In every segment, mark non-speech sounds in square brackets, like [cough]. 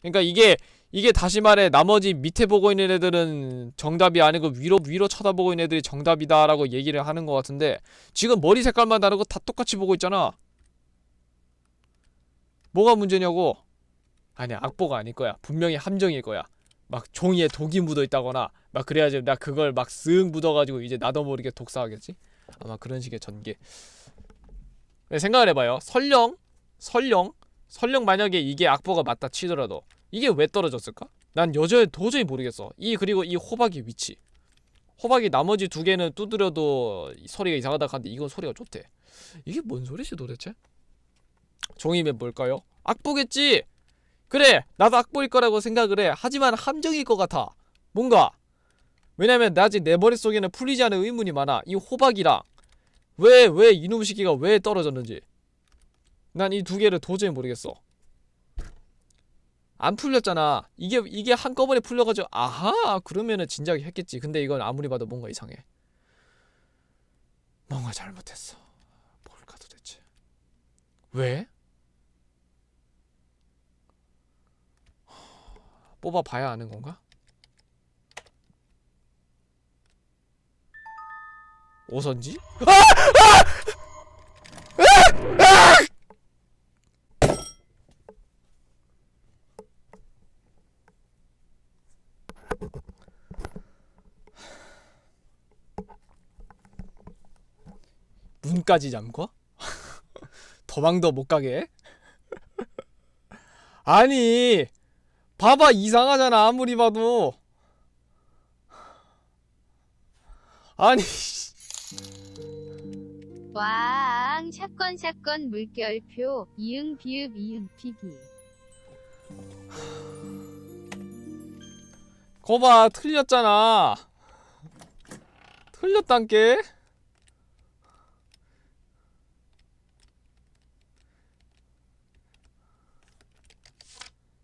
그러니까 이게 이게 다시 말해 나머지 밑에 보고 있는 애들은 정답이 아니고 위로 위로 쳐다보고 있는 애들이 정답이다라고 얘기를 하는 것 같은데 지금 머리 색깔만 다르고 다 똑같이 보고 있잖아. 뭐가 문제냐고? 아니야 악보가 아닐 거야. 분명히 함정일 거야. 막 종이에 독이 묻어 있다거나 막 그래야지 나 그걸 막 쓱 묻어가지고 이제 나도 모르게 독사하겠지. 아마 그런 식의 전개. 네, 생각을 해봐요. 설령 설령 설령 만약에 이게 악보가 맞다 치더라도 이게 왜 떨어졌을까? 난 여전히 도저히 모르겠어. 이 그리고 이 호박의 위치. 호박이 나머지 두 개는 두드려도 이 소리가 이상하다 하는데 이건 소리가 좋대. 이게 뭔 소리지 도대체? 종이면 뭘까요? 악보겠지. 그래, 나도 악보일 거라고 생각을 해. 하지만 함정일 것 같아. 뭔가. 왜냐면 나 아직 내 머릿속에는 풀리지 않은 의문이 많아. 이 호박이랑 왜 왜 이놈 시기가 왜 떨어졌는지. 난 이 두 개를 도저히 모르겠어. 안 풀렸잖아. 이게 이게 한꺼번에 풀려가지고 아하 그러면은 진작에 했겠지. 근데 이건 아무리 봐도 뭔가 이상해. 뭔가 잘못했어. 뭘까 도대체? 왜? 뽑아 봐야 아는 건가? 오선지? 문까지 잠궈? [laughs] 도망도 못 가게? 해? [laughs] 아니 봐봐 이상하잖아 아무리 봐도 아니 [laughs] 왕 샷건 샷건 물결표 이응 비읍 이응 피기 거봐 틀렸잖아 틀렸단께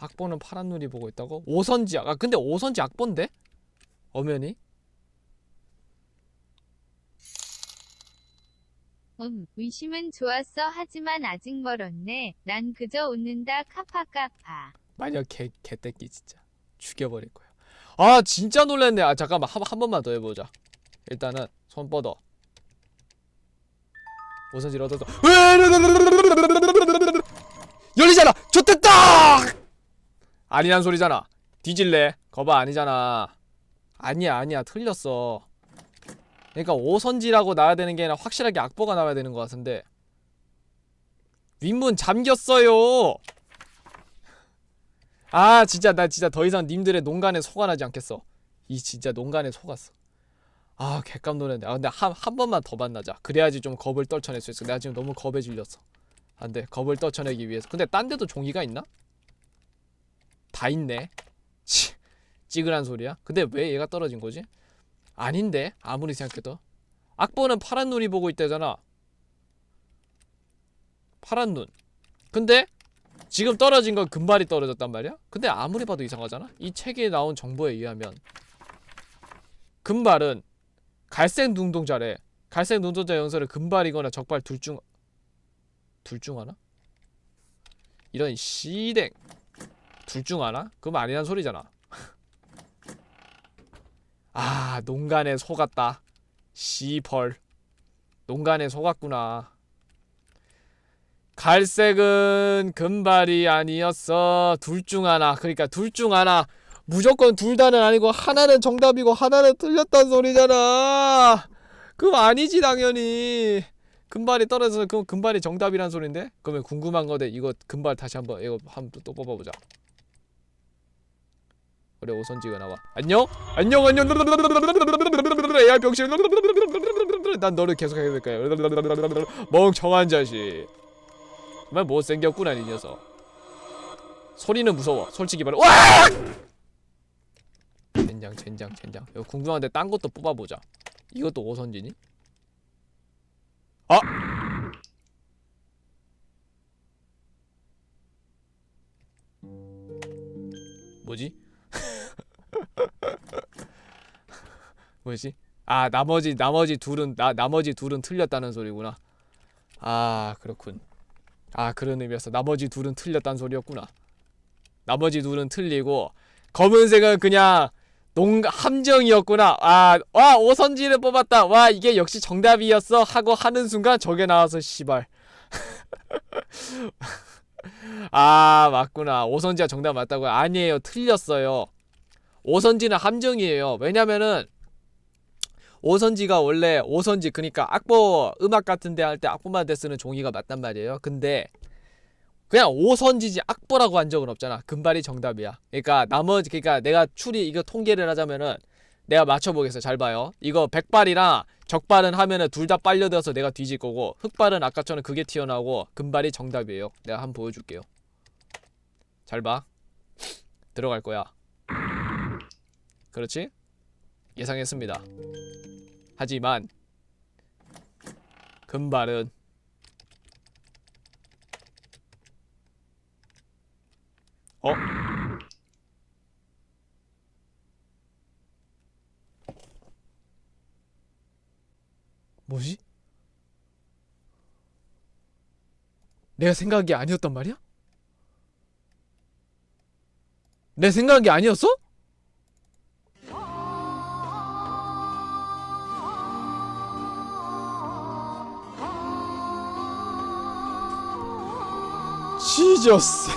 악보는 파란 눈이 보고 있다고? 오선지 아 근데 오선지 악보인데? 엄연히? 음 의심은 좋았어 하지만 아직 멀었네 난 그저 웃는다 카파카파 마녀 개 개떼끼 진짜 죽여버릴 거야. 아 진짜 놀랐네. 아 잠깐만 한, 한 번만 더 해보자. 일단은 손 뻗어. 오선지를 얻어서 열리잖아. 좋됐다. 아니란 소리잖아. 뒤질래. 거봐 아니잖아. 아니야 아니야 틀렸어. 그러니까 오선지라고 나와야 되는 게 아니라 확실하게 악보가 나와야 되는 것 같은데 윗문 잠겼어요. 아 진짜 나 진짜 더 이상 님들의 농간에 속아나지 않겠어 이 진짜 농간에 속았어 아 개깜 놀랐네 아 근데 한, 한 번만 더 만나자 그래야지 좀 겁을 떨쳐낼 수 있어 내가 지금 너무 겁에 질렸어 안돼 겁을 떨쳐내기 위해서 근데 딴 데도 종이가 있나? 다 있네 치 찌그란 소리야 근데 왜 얘가 떨어진 거지? 아닌데 아무리 생각해도 악보는 파란 눈이 보고 있다잖아 파란 눈 근데 지금 떨어진 건 금발이 떨어졌단 말이야? 근데 아무리 봐도 이상하잖아? 이 책에 나온 정보에 의하면 금발은 갈색 눈동자래 갈색 눈동자 연설을 금발이거나 적발 둘 중 둘 중 하나? 이런 씨댕 둘 중 하나? 그럼 아니란 소리잖아 아 농간에 속았다 씨펄 농간에 속았구나 갈색은 금발이 아니었어. 둘 중 하나. 그러니까 둘 중 하나. 무조건 둘 다는 아니고 하나는 정답이고 하나는 틀렸단 소리잖아. 그럼 아니지 당연히. 금발이 떨어져서 그럼 금발이 정답이란 소린데? 그러면 궁금한 거데 이거 금발 다시 한번 이거 한번 또 뽑아보자. 그래 오선지가 나와. 안녕? 안녕 안녕. 야 병신. 난 너를 계속 해야 될 거야. 멍청한 자식. 정말 못생겼구나 이 녀석 소리는 무서워 솔직히 말해 와 젠장 젠장 젠장 이거 궁금한데 딴 것도 뽑아보자 이것도 오선지니? 아! 뭐지? [laughs] 뭐지? 아 나머지 나머지 둘은 나 나머지 둘은 틀렸다는 소리구나 아 그렇군 아 그런 의미였어 나머지 둘은 틀렸단 소리였구나 나머지 둘은 틀리고 검은색은 그냥 농 함정이었구나. 아, 와 오선지를 뽑았다. 와 이게 역시 정답이었어 하고 하는 순간 저게 나와서 씨발. [laughs] 아 맞구나. 오선지가 정답 맞다고요? 아니에요. 틀렸어요. 오선지는 함정이에요. 왜냐면은 오선지가 원래 오선지 그러니까 악보 음악 같은 데 할 때 악보만 대 쓰는 종이가 맞단 말이에요. 근데 그냥 오선지지 악보라고 한 적은 없잖아. 금발이 정답이야. 그러니까 나머지 그러니까 내가 추리 이거 통계를 하자면은 내가 맞춰 보겠어. 잘 봐요. 이거 백발이랑 적발은 하면은 둘 다 빨려들어서 내가 뒤질 거고 흑발은 아까처럼 그게 튀어나오고 금발이 정답이에요. 내가 한번 보여줄게요. 잘 봐. 들어갈 거야. 그렇지? 예상했습니다. 하지만 금발은 어? 뭐지? 내가 생각한 게 아니었단 말이야? 내 생각한 게 아니었어? 지저스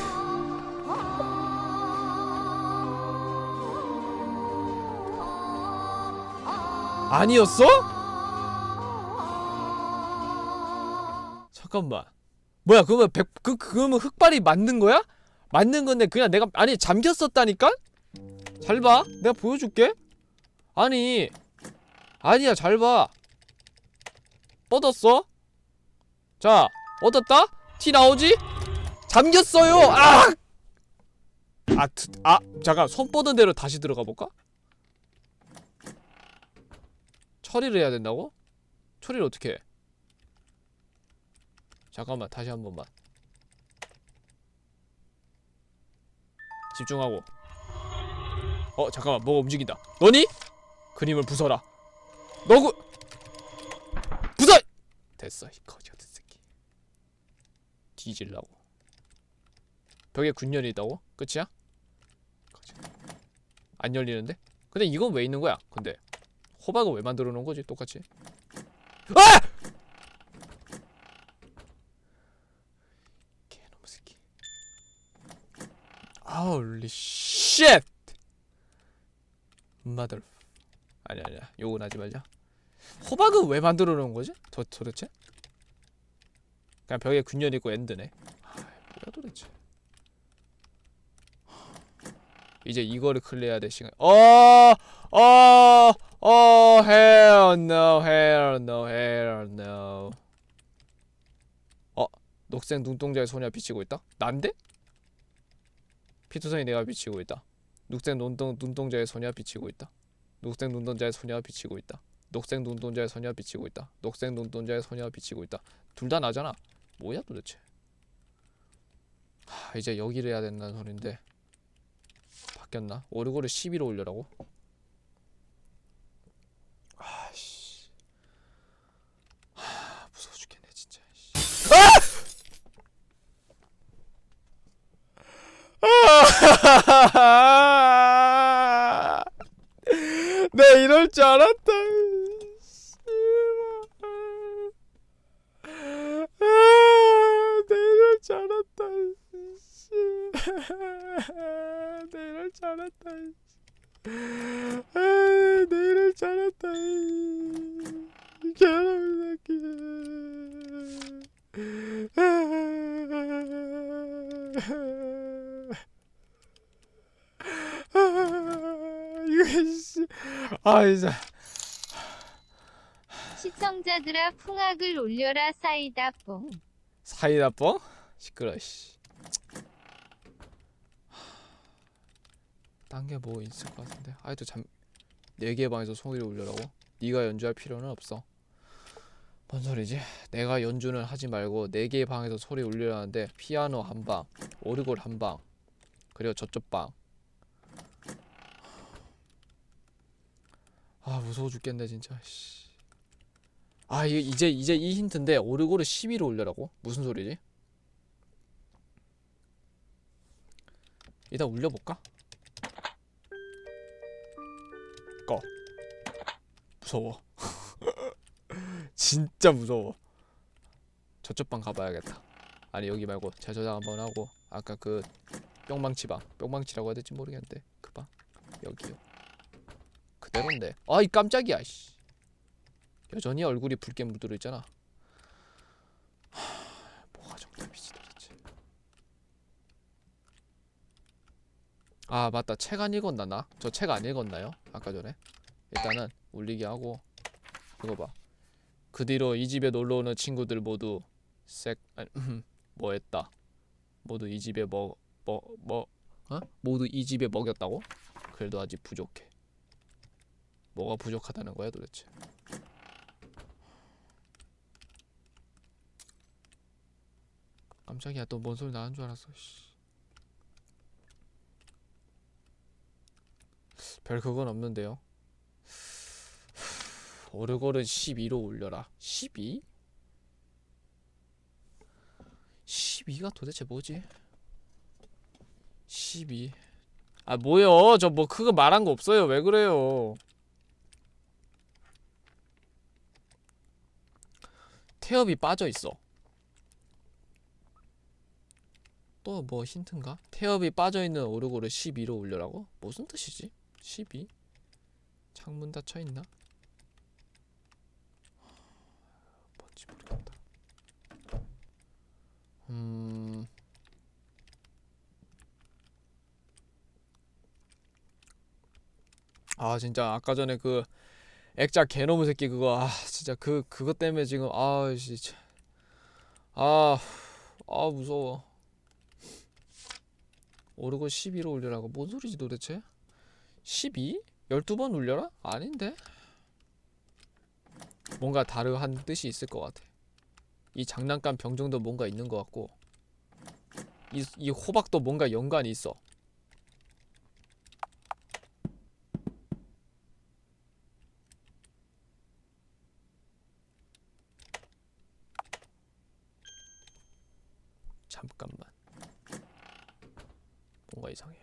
아니었어? 잠깐만. 뭐야 그러면 백, 그, 그러면 흑발이 맞는 거야? 맞는 건데 그냥 내가 아니 잠겼었다니까? 잘 봐. 내가 보여줄게. 아니 아니야 잘 봐. 뻗었어? 자 얻었다? 티 나오지 잠겼어요 아! 아, 트, 아 잠깐 손 뻗은 대로 다시 들어가 볼까? 처리를 해야 된다고? 처리를 어떻게 해? 잠깐만 다시 한 번만 집중하고 어 잠깐만 뭐가 움직인다 너니? 그림을 부숴라 너구 부숴! 됐어 이 거지 같은 새끼 뒤질라고 벽에 군열이 있다고? 끝이야? 안 열리는데? 근데 이건 왜 있는 거야? 근데 호박을 왜 만들어 놓은 거지 똑같이 아! 개놈 새끼 아울리 쉣 마들 아니 아니야 요건 하지 말자 호박은 왜 만들어 놓은 거지? 도, 도대체? 그냥 벽에 균열 있고 엔드네 아 뭐야 도대체 이제 이거를 클리어해야 될 시간 어어어 어, hell no, hell no, hell no. 어, 녹색 눈동자의 소녀가 비치고 있다? 난데? 피투성이 내가 비치고 있다. 녹색 눈동 눈동자의 소녀가 비치고 있다. 녹색 눈동자의 소녀가 비치고 있다. 녹색 눈동자의 소녀가 비치고 있다. 녹색 눈동자의 소녀가 비치고 있다. 둘 다 나잖아. 뭐야 도대체? 하, 이제 여기를 해야 된다는 소린데 바뀌었나? 오르고를 12로 올려라고? 아씨 하, 무서워 죽겠네 진짜 씨. 아! 내 [laughs] 이럴 줄 알았다 씨발. 아, 내 이럴 줄 알았다 씨. 내 이럴 줄 알았다 아, 내 이럴 줄 알았다 이 개놈의 새끼. 아, 이거 씨. 아 이제. 시청자들아 풍악을 올려라 사이다 뽕. 사이다 뻥 시끄러 씨. 딴 게 뭐 있을 것 같은데. 하여튼 잠네 개 방에서 소리를 울려라고. 네가 연주할 필요는 없어. 뭔 소리지? 내가 연주는 하지 말고 네 개의 방에서 소리 울리라는데 피아노 한 방, 오르골 한 방, 그리고 저쪽 방. 아 무서워 죽겠네 진짜. 씨. 아 이제 이제 이 힌트인데 오르골을 12로 올려라고? 무슨 소리지? 일단 울려볼까? 무서워. [laughs] 진짜 무서워. 저쪽 방 가봐야겠다. 아니 여기 말고 재저장 한번 하고 아까 그 뿅망치 방 뿅망치라고 해야 될지 모르겠는데 그 방? 여기요. 그대로인데. 아이 깜짝이야 씨. 여전히 얼굴이 붉게 물들어 있잖아. 하, [sighs] 뭐가 정답이지 도대체 아 맞다. 책 안 읽었나 나? 저 책 안 읽었나요? 아까 전에 일단은 울리게 하고 이거 봐 그 뒤로 이 집에 놀러 오는 친구들 모두 색 아니 뭐 했다. 모두 이 집에 뭐 뭐 뭐 어? 모두 이 집에 먹였다고? 그래도 아직 부족해. 뭐가 부족하다는 거야 도대체? 깜짝이야. 또 뭔 소리 나는 줄 알았어. 씨. 별 그건 없는데요 오르골은 12로 올려라 12? 12가 도대체 뭐지? 12. 아 뭐요? 저 뭐 그거 말한 거 없어요. 왜 그래요? 태엽이 빠져 있어. 또 뭐 힌트인가? 태엽이 빠져 있는 오르골을 12로 올려라고? 무슨 뜻이지? 12? 창문 닫혀 있나? 뭔지 모르겠다. 음. 아 진짜 아까 전에 그 액자 개놈의 새끼 그거 아 진짜 그 그것 때문에 지금 아 진짜 아, 아 무서워 오르고 12로 올려라고 뭔 소리지 도대체 12? 12번 올려라? 아닌데 뭔가 다르한 뜻이 있을 것 같아. 이 장난감 병정도 뭔가 있는 것 같고 이, 이 호박도 뭔가 연관이 있어. 잠깐만. 뭔가 이상해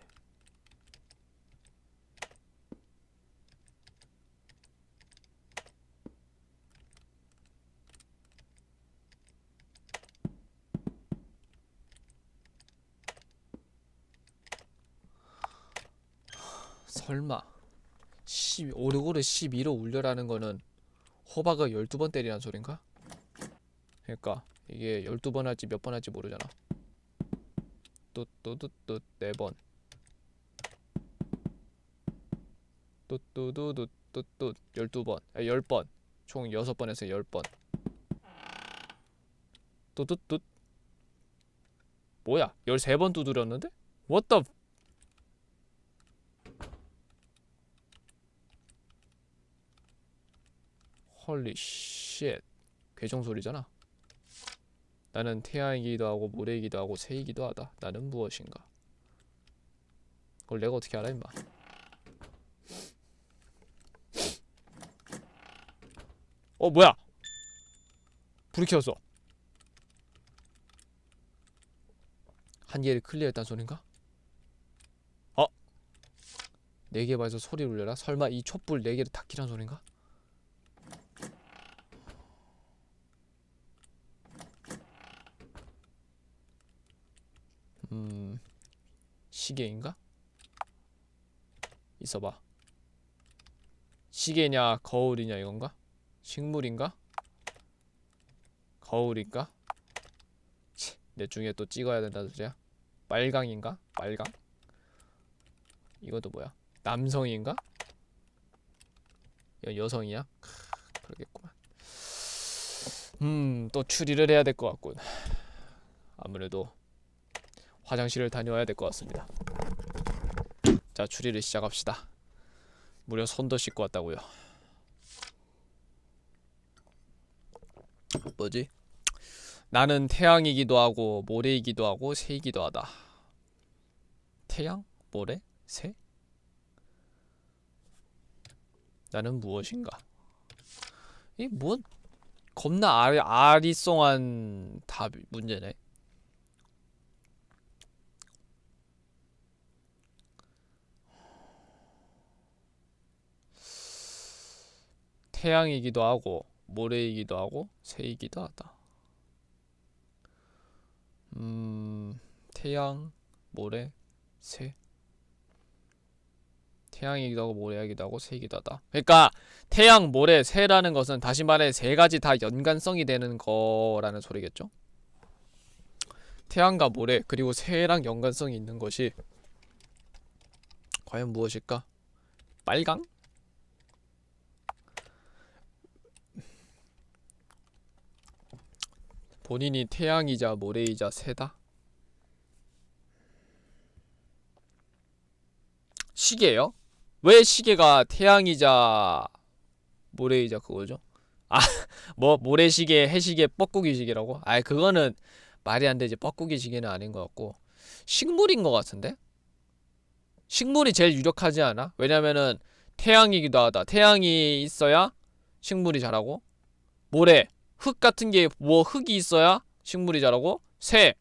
설마 10, 오르골을 12로 울려라는 거는 호박을 12번 때리라는 소린가? 그러니까 이게 12번 할지 몇 번 할지 모르잖아. 뚜뚜뚜뚜 4번. 뚜뚜뚜뚜뚜뚜 12번. 아 10번. 총 6번에서 10번. 뚜뚜뚜 뭐야? 13번 두드렸는데? What the 헐리 쉣 괴정 소리잖아 나는 태양이기도 하고 모래이기도 하고 새이기도 하다 나는 무엇인가 그걸 내가 어떻게 알아 임마 어 뭐야 불이 켜졌어 한 개를 클리어했단 소린가? 어? 네개 봐서 소리 울려라? 설마 이 촛불 네 개를 다 키란 소린가? 음 시계인가? 있어봐 시계냐 거울이냐 이건가? 식물인가? 거울인가? 치, 내 중에 또 찍어야 된다는 소리야? 빨강인가? 빨강? 이것도 뭐야? 남성인가? 여, 여성이야? 크, 그러겠구만 음 또 추리를 해야 될 것 같군 아무래도 화장실을 다녀와야 될 것 같습니다. 자 추리를 시작합시다. 무려 손도 씻고 왔다고요. 뭐지? 나는 태양이기도 하고 모래이기도 하고 새이기도 하다. 태양, 모래, 새? 나는 무엇인가? 이뭐 겁나 아리, 아리송한 답 문제네. 태양이기도 하고 모래이기도 하고 새이기도 하다. 음, 태양, 모래, 새. 태양이기도 하고 모래이기도 하고 새이기도 하다. 그러니까 태양, 모래, 새라는 것은 다시 말해 세 가지 다 연관성이 되는 거라는 소리겠죠? 태양과 모래 그리고 새랑 연관성이 있는 것이 과연 무엇일까? 빨강? 본인이 태양이자 모래이자 새다? 시계요? 왜 시계가 태양이자 모래이자 그거죠? 아, [laughs] 뭐 모래시계, 해시계, 뻐꾸기 시계라고? 아, 그거는 말이 안 되지. 뻐꾸기 시계는 아닌 것 같고 식물인 것 같은데? 식물이 제일 유력하지 않아? 왜냐면은 태양이기도 하다. 태양이 있어야 식물이 자라고. 모래, 흙 같은 게 뭐 흙이 있어야 식물이 자라고. 새,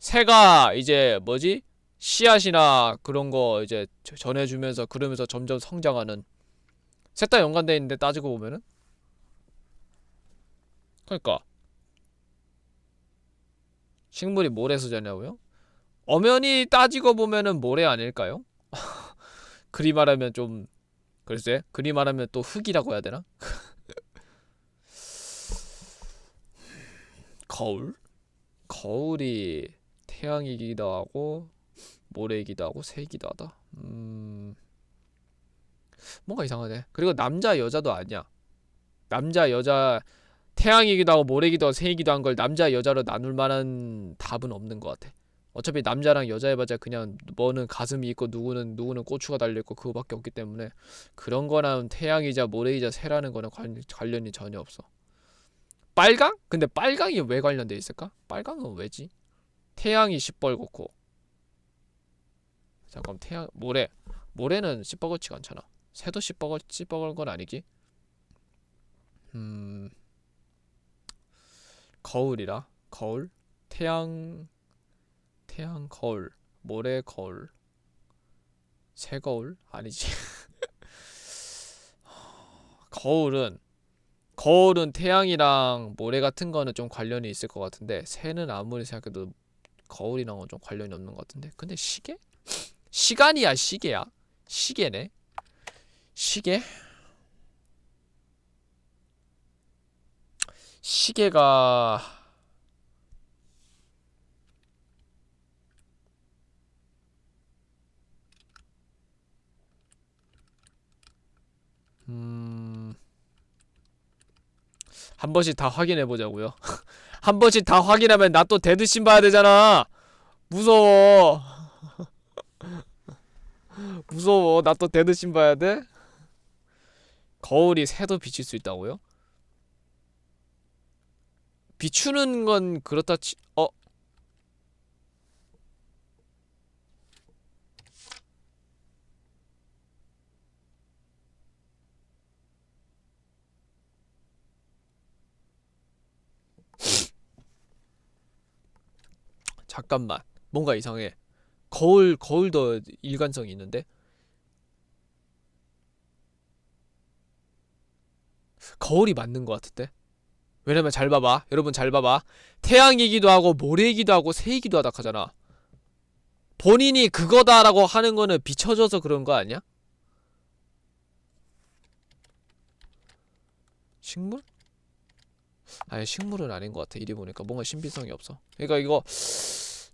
새가 이제 뭐지? 씨앗이나 그런 거 이제 저- 전해주면서 그러면서 점점 성장하는 셋 다 연관돼 있는데 따지고 보면은 그러니까 식물이 모래에서 자냐고요? 엄연히 따지고 보면은 모래 아닐까요? [laughs] 그리 말하면 좀 글쎄 그리 말하면 또 흙이라고 해야 되나? [laughs] 거울? 거울이 태양이기도 하고 모래이기도 하고 새이기도 하다. 음 뭔가 이상하네. 그리고 남자 여자도 아니야. 남자 여자 태양이기도 하고 모래이기도 하고 새이기도 한 걸 남자 여자로 나눌 만한 답은 없는 것 같아. 어차피 남자랑 여자 해봤자 그냥 뭐는 가슴이 있고 누구는 누구는 고추가 달려 있고 그거밖에 없기 때문에 그런 거랑 태양이자 모래이자 새라는 거는 관, 관련이 전혀 없어. 빨강? 근데 빨강이 왜 관련돼 있을까? 빨강은 왜지? 태양이 시뻘겋고 잠깐 태양 모래 모래는 시뻘겋지가 않잖아. 새도 시뻘겋 시뻘건 건 아니지? 음 거울이라 거울 태양 태양 거울 모래 거울 새 거울 아니지 [laughs] 거울은 거울은 태양이랑 모래 같은 거는 좀 관련이 있을 것 같은데 새는 아무리 생각해도 거울이랑은 좀 관련이 없는 것 같은데. 근데 시계? 시간이야 시계야. 시계네. 시계? 시계가 한 번씩 다 확인해 보자고요. [laughs] 한 번씩 다 확인하면 나 또 데드신 봐야 되잖아. 무서워. [laughs] 무서워. 나 또 데드신 봐야 돼? 거울이 새도 비칠 수 있다고요? 비추는 건 그렇다 치... 어? 잠깐만. 뭔가 이상해. 거울, 거울도 일관성이 있는데? 거울이 맞는 것 같은데? 왜냐면 잘 봐봐. 여러분 잘 봐봐. 태양이기도 하고 모래이기도 하고 새이기도 하다 하잖아. 본인이 그거다라고 하는 거는 비춰져서 그런 거 아니야? 식물? 아니 식물은 아닌 것 같아. 이리 보니까 뭔가 신비성이 없어. 그러니까 이거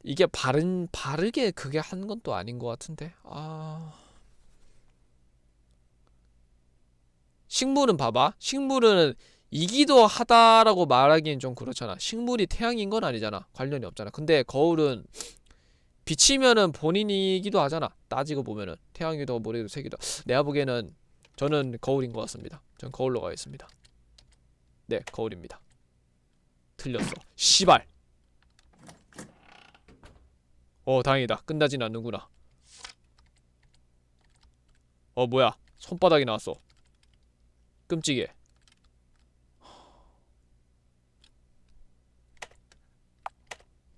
이게 바른 바르게 그게 한 건 또 아닌 것 같은데. 아 식물은 봐봐. 식물은 이기도 하다라고 말하기엔 좀 그렇잖아. 식물이 태양인 건 아니잖아. 관련이 없잖아. 근데 거울은 비치면은 본인이기도 하잖아. 따지고 보면은 태양이기도 하고 모래기도 새기도. 내가 보기에는 저는 거울인 것 같습니다. 전 거울로 가겠습니다. 네, 거울입니다. 틀렸어. 시발. 어, 다행이다. 끝나진 않는구나. 어, 뭐야? 손바닥이 나왔어. 끔찍해.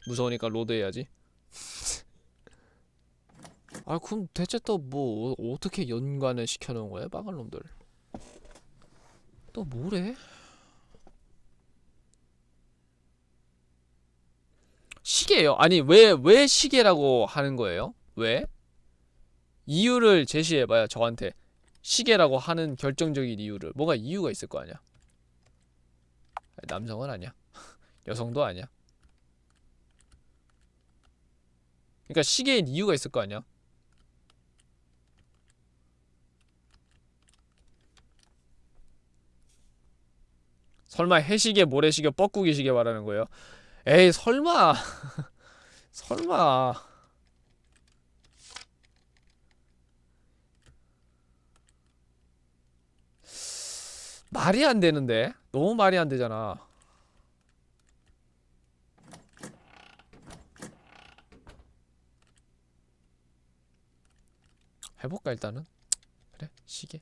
무서우니까 로드 해야지. [laughs] 아 그럼 대체 또 뭐 어떻게 연관을 시켜놓은 거야, 빠갈 놈들. 또 뭐래? 시계요? 아니 왜왜 시계라고 하는 거예요? 왜? 이유를 제시해봐요 저한테 시계라고 하는 결정적인 이유를 뭐가 이유가 있을 거 아니야 남성은 아니야 [laughs] 여성도 아니야 그러니까 시계인 이유가 있을 거 아니야 설마 해시계 모래시계 뻐꾸기 시계 말하는 거예요? 에이 설마. [laughs] 설마. 말이 안 되는데? 너무 말이 안 되잖아. 해볼까 일단은? 그래 시계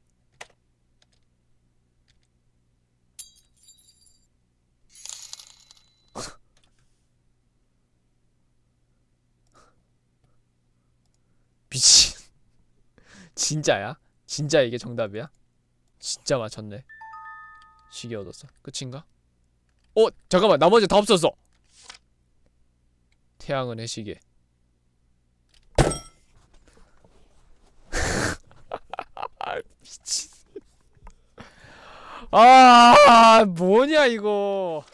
미친. [laughs] 진짜야? 진짜 이게 정답이야? 진짜 맞췄네. 시계 얻었어. 끝인가? 어 잠깐만. 나머지 다 없었어. 태양은 해시계. [laughs] 미친. 아 뭐냐 이거